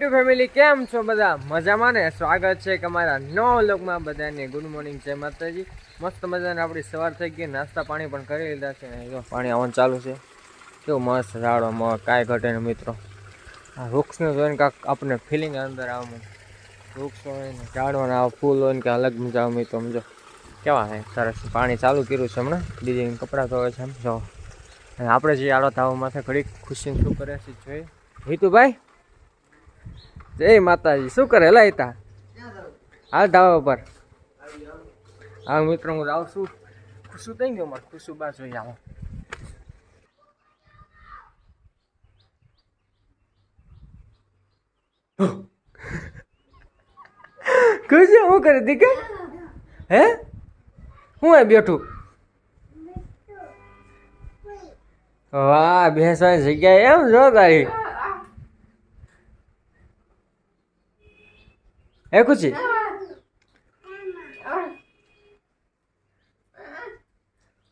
YouTube family કેમ છો બધા? મજામાં ને? સ્વાગત છે કે અમારા નવા લોકમાં બધાને ગુડ મોર્નિંગ જય માતાજી. મસ્ત મજાને આપણી સવાર થઈ ગઈ. નાસ્તા પાણી પણ કરી લીધા છે. જો પાણી આવવાનું ચાલુ છે. કેવું મસ્ત ઝાડવામાં કાંઈ ઘટે ને મિત્રો. આ વૃક્ષને જોઈને કાંક આપણને ફિલિંગ અંદર આવું. વૃક્ષ હોય ને ઝાડવાના આવા, ફૂલ હોય ને કે અલગ મજા આવે મિત્રો. સમજો. કેવા હે? સરસ. પાણી ચાલુ કર્યું છે હમણાં. દીદી કપડાં ધોવે છે એમ. અને આપણે જે આડો તાવા માથે ઘડી ખુશી શું કરે છે જોઈએ. હિતુભાઈ? જય માતાજી, શું કરે? લા તા હાલ ધાવા પર હા, મિત્રો, હું રાવ છું. ખુશું થઈ ગયો મારે ખુશું બા જોઈ આવો. ખુશી, શું કરે દીકરા હે? હું એ બેઠું? વાહ, બેસવાની જગ્યાએ એમ જો તારી હે ખુશી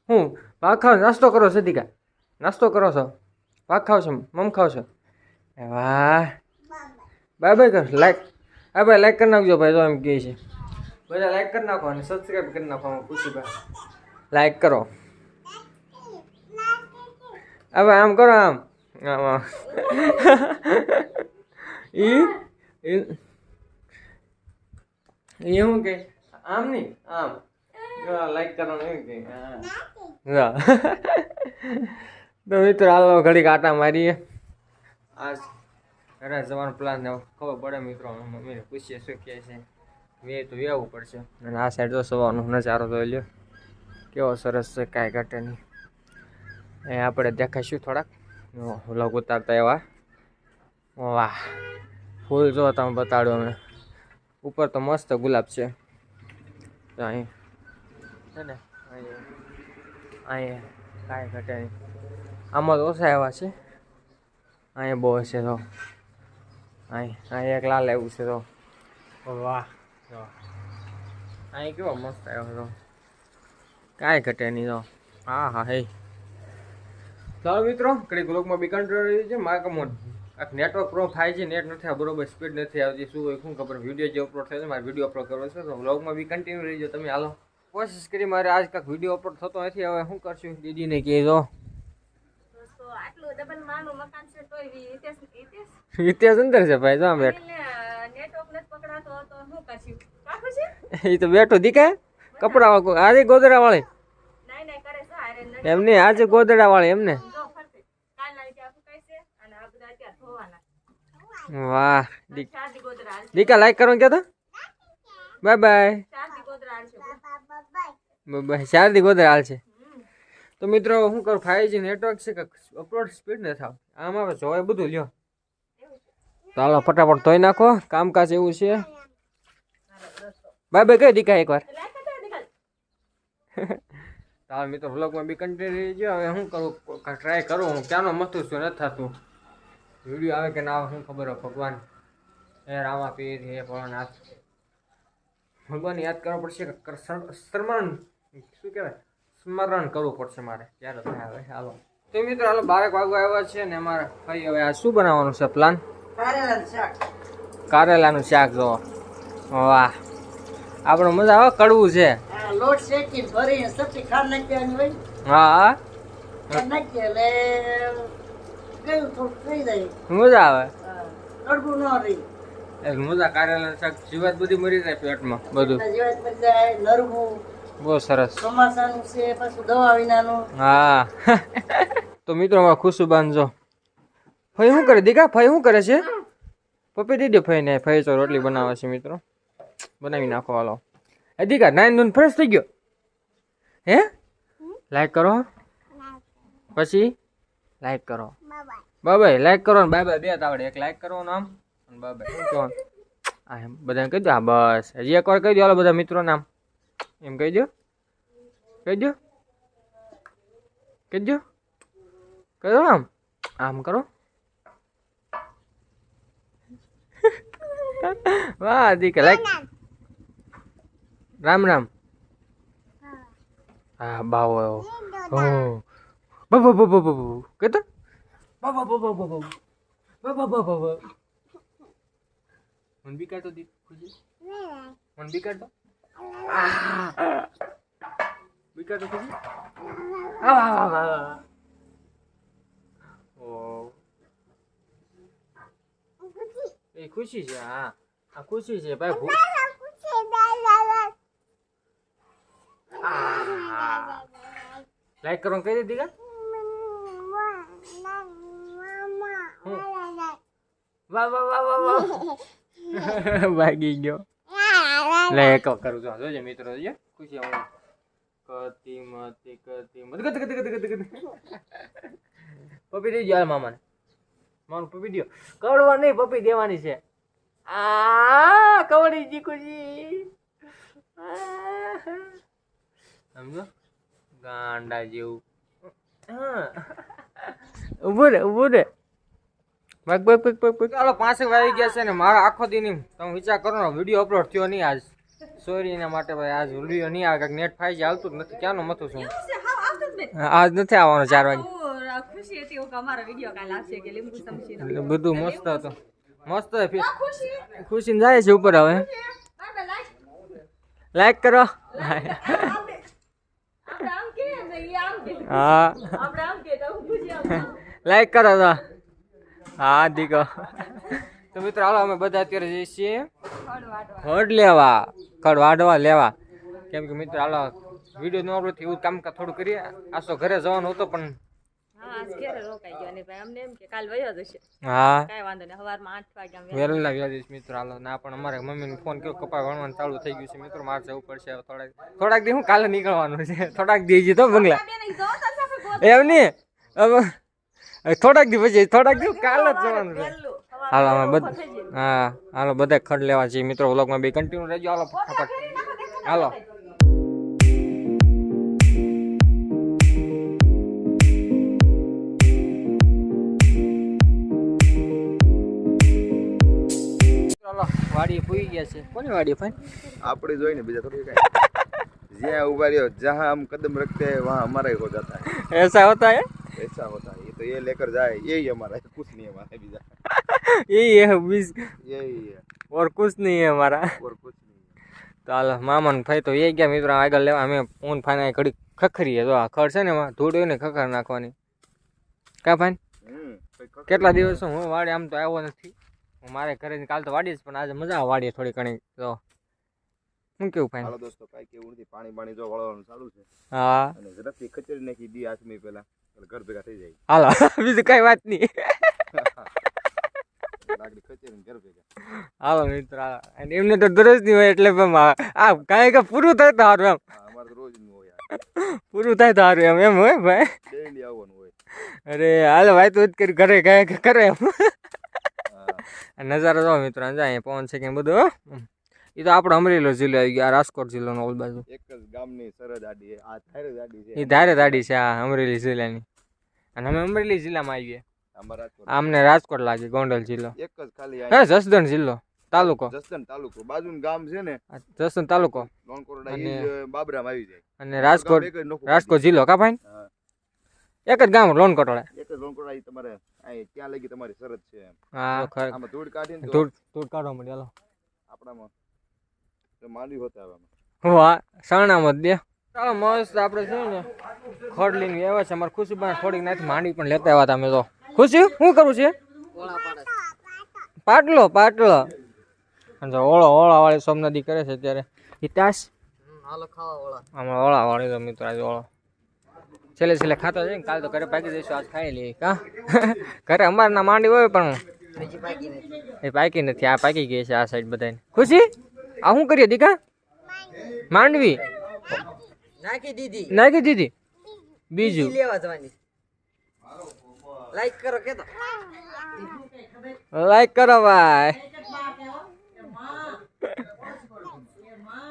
હું પાક ખાવ, નાસ્તો કરો છો દીકા નાસ્તો કરો છો. પાક ખાવ છો, મમ ખાવ છો. વાહ. બાય બાય કર લાઈક હા ભાઈ લાઈક કરી નાખજો ભાઈ, તો એમ કહે છે. બધા લાઈક કરી નાખો અને સબસ્ક્રાઈબ કરી નાખો ખુશી ભાઈ. લાઈક કરો. હવે આમ કરો આમ. ઈ એ હું કે? આમ નહીં? આમ. લાઈક કરવાનું એમ કે હા. તો મિત્રો હાલો ઘડીક આટા મારીએ. આજ ઘરે જવાનો પ્લાન ખબર પડે મિત્રો મમ્મીને પૂછીએ શું કહે છે. વે તો વેવું પડશે. અને આ સાઈડ તો સવારનો નજારો તો લ્યો. કેવો સરસ છે કાંઈ ઘટે નહીં. એ આપણે દેખાઈશું થોડાક. વ્લોગ ઉતારતા એવા. વાહ. ફૂલ જો તમે બતાડો અમે ઉપર તો મસ્ત ગુલાબ છે. અહીં છે ને અહીંયા કાંઈ ઘટે નહીં. આમાં તો ઓછા એવા છે. અહીંયા બહુ છે તો. અહીં અહીં એક લાલ આવ્યું છે તો. વાહ અહીં કેવો મસ્ત આવ્યો તો કાંઈ ઘટે નહીં તો. હા હા હે. ચાલો મિત્રો કડી ગ્લોકમાં બી કંટ્રોલ રહ્યું છે. મારે કમો આ નેટવર્ક પ્રો થાય છે નેટ નથી આ બરોબર સ્પીડ નથી આવતી શું હોય શું ખબર વીડિયો જે અપલોડ થયો છે મારે વીડિયો અપલોડ કરવો છે તો વ્લોગમાં બી કન્ટિન્યુ રહીજો તમે હાલો. કોશિશ કરી મારે આજ કાંક વીડિયો અપલોડ થતો નથી હવે શું કરશું? દીદીને કહેજો આટલું ડબલ માળનું મકાન છે તોય વી હિતેશ હિતેશ. અંદર છે ભાઈ જો બેઠો. નેટવર્ક નથી પકડાતો તો શું કરશું? કાકુ છે? એ તો બેઠો દીકા. કપડા આજે ગોદડા વાળી નહીં નાઈ કરે છે એમને આજે ગોદડા વાળી એમને જો ફરતે કાલના રીતે આ ફૂકાય છે અને આ બધા અત્યારે ધોવાના વાહ. દીકા લાઈક કરવાનું કહેતો? બાય બાય બાય ચાર દી હાલ છે. તો મિત્રો શું કરું ફાઈવ નેટવર્ક છે કે અપલોડ સ્પીડ નથી થાવ આમ આવે જોવાય બધું લ્યો. હાલો ફટાફટ ધોઈ નાખો. કામકાજ એવું છે. બાય બાય કઈ દીકા એકવાર. હાલ મિત્રો વ્લોગમાં બી કન્ટિન્યુ રહી ગયો હવે શું કરું ટ્રાય કરું. હું ક્યાંનો મથું છું નથી થતું. વીડિયો આવે કે ના આવે શું ખબર હોય ભગવાન. હે રામા પીર હે ભોળાનાથ. ભગવાન યાદ કરવો પડશે કે સ્મરણ શું કહેવાય? સ્મરણ કરવું પડશે મારે. ત્યારે થાય હવે હાલો. તો મિત્રો હાલો બારેક વાગવા આવ્યા છે ને અમારે ભાઈ હવે આ શું બનાવવાનું છે પ્લાન કારેલાનું શાક. જો વાહ. આપણો મજા આવે કડવું છે. હા, લોટ શેકી ભરીને સબ્જી ખાંડ નાખી હોય હા એટલે થઈ જાય. મજા આવે. કડવું ન રહી. એક મજા કારેલાનું શાક જીવાત બધી મરી જાય પેટમાં. બધું. જીવાત મરી જાય નરવું બહુ સરસ. ચોમાસાનું છે પાછું દવા વિનાનું. હા. તો મિત્રો અમારા ખુશુ બાંધજો ફઈ શું કરે? દીકા ફઈ શું કરે છે? પપ્પી દીધી ફઈ ને ફઈ તો રોટલી બનાવે છે મિત્રો. બનાવી નાખો હાલો. એ દીકા નાઈન ધોન ફ્રેશ થઈ ગયો. હે? લાઈક કરો. પછી? લાઈક કરો. બાય બાય લાઈક કરો ને બાય બાય બે તાવડે એક લાઈક કરો આમ અને બાય બાય શું કહેવાનું હા એમ. બધાને કહી દો? હા બસ. હજી એક વાર કહી દો. હાલો બધા મિત્રો નામ એમ કહી દો? કહી દો? કહી દો? કહી દો આમ. આમ કરો. વાહ દીકરા. લાઈક રામ રામ. હા. બાવો. હો. બાબા બાબા બાબા બાબા બાબા બાબા બાબા બાબા મને બીકાડ તો દી ખુશી મને બીકાડ તો આહ! બીકાડ તો ખુશી આવ, આવ, આવ, આવ. ઓ એ ખુશી છે હા આ ખુશી છે ભાઈ ભૂ- આહ! લાઈક કરવાનું કહી દીધી દીકા વાહ વાહ વાહ વાહ વાહ. ભાગી ગયો. લે એક કરું છું. જોજે મિત્રો જોજે. ખુશી હું કતી મતી કતી મત. કત કત કત કત પપી દઈ ગયો મામાને. મારું પપ્પી દો કવડવા નહીં પપી દેવાની છે. આ કવડી જી ખુશી. સમજો? ગાંડા જેવું. હા. ઊભો રે ઊભો રે. ભાગ ભાગ ભાગ ભાગ ભાગ. ચાલો પાંચ વાગી ગયા છે ને મારા આખો દિન તમે વિચાર કરો ને વીડિયો અપલોડ થયો નહીં આજ. સોરી એના માટે ભાઈ આજ વીડિયો નહીં આવે નેટ ફાઈ જ નથી. ક્યાંનું મથું છું? આજ નથી આવવાનો ચાર વાગે. ખુશી હતી કે અમારો વીડિયો કાલ આવશે કે લીંબુ એટલે બધું મસ્ત હતું. મસ્ત ખુશી. જાય છે ઉપર હવે. લાઈક. કરો. આપણે આમ કે ને ઈ આમ હા. લાઈક કરો તો. હા દીકો તો મિત્રો હાલો અમે બધા અત્યારે જઈએ છીએ ખડ લેવા કડ વાડવા લેવા. કેમ કે મિત્રો હાલો વીડિયો નો આવડતું એવું કામ થોડું કરીએ. આસો ઘરે જવાનું હતું પણ થોડાક. થોડાક દી હું કાલે નીકળવાનું છે. થોડાક દી તો બંગલા. એમ હવે થોડાક દિવસ પછી થોડાક દી કાલ જ જવાનું છે. હાલો અમે બધા હા હાલો બધા ખંડ લેવા છીએ મિત્રો વ્લોગમાં બે કન્ટિન્યુ રહેજો હાલો ફટાફટ. હાલો. વાડી પૂઈ ગયા છે. કોની વાડી ભાઈ? આપણી જોઈને બીજા થોડી કઈ. જ્યાં ઊભા રહ્યો જહાં હમ કદમ રખતે વહાં હમારા હો જાતા હૈ ऐसा होता है ऐसा होता है तो ये लेकर जाए यही हमारा है कुछ नहीं हमारा है बीजा यही है बीस यही है और कुछ नहीं है हमारा और कुछ नहीं है તો હાલો મામા ને ભાઈ તો એ ગયા મિત્રો આગળ લેવા અમે ફોન ફાઈને ઘડી ખખરીએ તો આ ખડ છે ને એમાં ધૂળ હોય ને ખખર નાખવાની કા ભાઈ હમ, કોઈ ખબર કેટલા દિવસો હું વાડી આમ તો આવ્યો નથી હું મારે ઘરે કાલ તો વાડી જ પણ આજે મજા આવે વાડીએ થોડી ઘણી તો શું કેવું ભાઈ હાલો દોસ્તો કાંઈ કેવું નથી પાણી પાણી જો વળવાનું ચાલુ છે હા અને ઝડપથી કચેરી નાખી દી આઠમી પહેલા એટલે ઘર ભેગા થઈ જાય. હાલો બીજું કઈ વાત નહીં. હાલો મિત્ર. અને એમને તો દરરોજ નહીં હોય એટલે પણ આ કાંઈ કે પૂરું થાય તો સારું એમ. અમારે રોજનું હોય પૂરું થાય તો સારું એમ એમ હોય ભાઈ? આવવાનું હોય. અરે હાલો ભાઈ તું જ કરી ઘરે કાંઈ કરે એમ. નજારો જો મિત્રો જાય પવન છે કે બધું. એ તો આપણો અમરેલો જિલ્લો આવી ગયો રાજકોટ જિલ્લાનો ઓલ બાજુ. એક જ ગામની સરહદ આડી. આ ધારે જ છે. એ ધારે દાડી છે આ અમરેલી જિલ્લાની. અને અમે અમરેલી જિલ્લામાં આવીએ. અમારા રાજકોટ. લાગે ગોંડલ જિલ્લો. એક જ ખાલી હા જસદણ જિલ્લો તાલુકો. જસદણ તાલુકો. બાજુનું ગામ છે ને જસદણ તાલુકો. અને- બાબરામાં આવી જાય. અને રાજકોટ રાજકોટ જિલ્લો કા ભાઈ? એક જ ગામ લોન કટોળે એક જ લોન ઈ તમારે ત્યાં લગી તમારી સરહદ છે હા ખર આમાં ધૂળ કાઢીને ધૂળ ધૂળ કાઢો માંડી હાલો. આપણામાં તો માંડવી હોતા આવામાં. વાહ સાણામાં મત દે ચાલો મસ્ત આપણે છે ને ખડ લઈને આવ્યા છે અમારે ખુશીબા થોડીક નાથી માંડી પણ લેતા આવ્યા તમે તો. ખુશી શું કરું છે? પાટલો પાટલો. ઓળો ઓળા વાળી સોમનદી કરે છે ત્યારે હિતાશ આમાં ઓળા. વાળી તો મિત્રો આજે ઓળો. છેલ્લે છેલ્લે ખાતો છે ને કાલ તો ઘરે પાકી જઈશું આજ ખાઈ લઈએ કા? ઘરે અમારે ના માંડી હોય પણ એ પાકી નથી આ પાકી ગઈ છે આ સાઈડ બધાને ખુશી? આ શું કરીએ દીકા? માંડવી. નાખી દીધી. નાખી દીધી? બીજું લેવા જવાની. લાઈક કરો કે લાઈક કરો ભાઈ.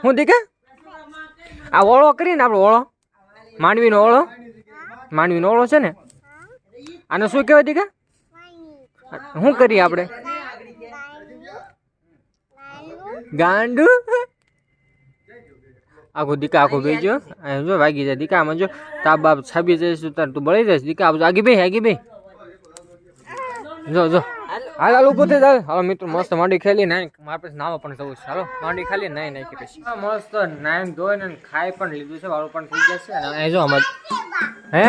હું દીકા? આ ઓળો કરીને આપણો ઓળો. માંડવીનો ઓળો. માંડવીનો ઓળો છે ને? આને શું કહેવાય દીકા? શું કરીએ આપણે? ગાંડુ? આખો દીકા આખું ભાઈ જો અહીં જો વાગી જાય દીકા આમાં જો તાપ બાપ છાબી જઈશું તાર તું બળી જઈશ દીકા આવજો આગી ભાઈ આગી ભાઈ જો જો. હાલો. હાલ ઊભો થઈ જાય હાલો મિત્રો મસ્ત માંડી ખેલી નાઈ મારા પાસે નાવા પણ જવું છે. હાલો માંડી ખાલી નાઈ નાખી પછી. મસ્ત નાઈ ધોઈને ખાઈ પણ લીધું છે વાળું પણ થઈ જશે અને અહીં જો અમાર હે?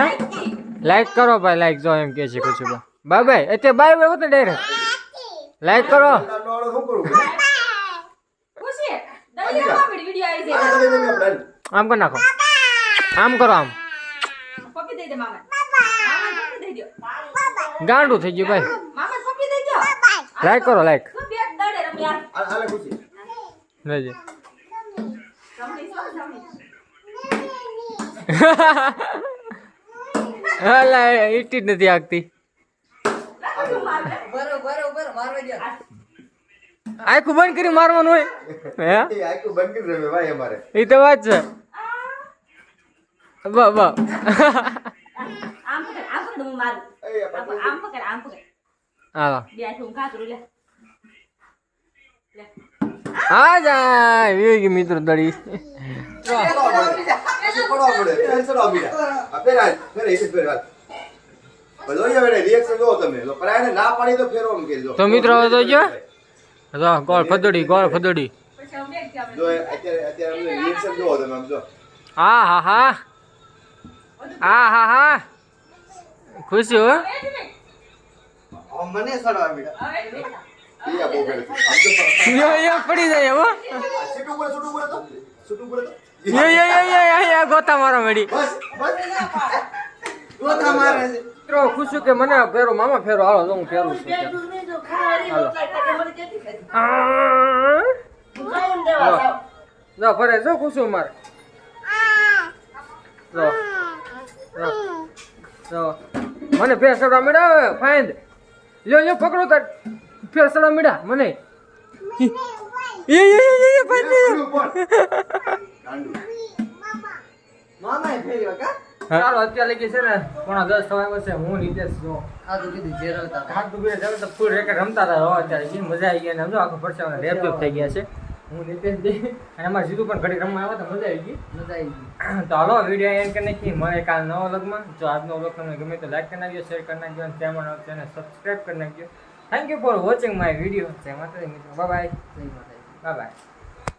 લાઈક કરો ભાઈ લાઈક જો એમ કે છે કશું બાય બાય. એટલે બાય બાય હોતે ડાયરેક્ટ લાઈક કરો નાનવાળો શું કરું ખુશી દલિયા મામી વિડિયો આવી આ છે કરી દે મેં plan. આમ કરી નાખો. આમ કરો આમ ગાંડું થઈ ગયું ભાઈ. લાઈક કરો લાઈક લેજે. હાલા ઈટી જ નથી આગતી આખું બંધ કરી મારવાનું હોય. હે? આખું બંધ કરી રમે ભાઈ અમારે. એ તો વાત છે. બ બ. આમ પકડ આમ પકડ હું મારું આમ પકડ આમ પકડ હાલો બે હું ખાતરું લે આ જાય વેગી મિત્ર દડી. તો મિત્રો હવે તો જો. જો ગોળ ફદડી ગોળ ફદડી. પછી હું. હા હા હા. હા હા હા. ખુશી હો. મને સડવા મીડા. છે. પડી જાય હો. ગોતા મારો મેડી બસ બસ. મારે છે કે મને ફેરો મામા ફેરો હાલો તો હું ફેરું છું હાલો. હું ફરે જો ખુશું મારે મને ફેર સડવા મળ્યા ફાઇન્ડ લ્યો લ્યો પકડો તાર ફેર સડવા મળ્યા મને. મામાએ ફેર્યો કા ચાલો અત્યારે લગી છે ને પણ દસ થવા છે. હું નીતેશ જો. ખાધું કીધું જે રવતા હાથ ડૂબી જાય તો ફૂલ રેકેટ રમતા હતા હો અત્યારે. જે મજા આવી ગઈ અને સમજો આખો પરસાવાનો રેપ થઈ ગયા છે. હું નીતેશ જી. અને અમારે જીતું પણ ઘડી રમવા આવ્યા તો મજા આવી ગઈ. મજા આવી ગઈ. તો હાલો વીડિયો એન્ડ કરી નાખી મળે કાલ નવો વ્લોગમાં. જો આજનો વ્લોગ તમને ગમે તો લાઈક કરી નાખજો શેર કરી નાખજો અને ચેનલ ચેનલ સબસ્ક્રાઈબ કરી નાખજો. Thank you for watching my video Jai Mataji મિત્રો. Bye bye bye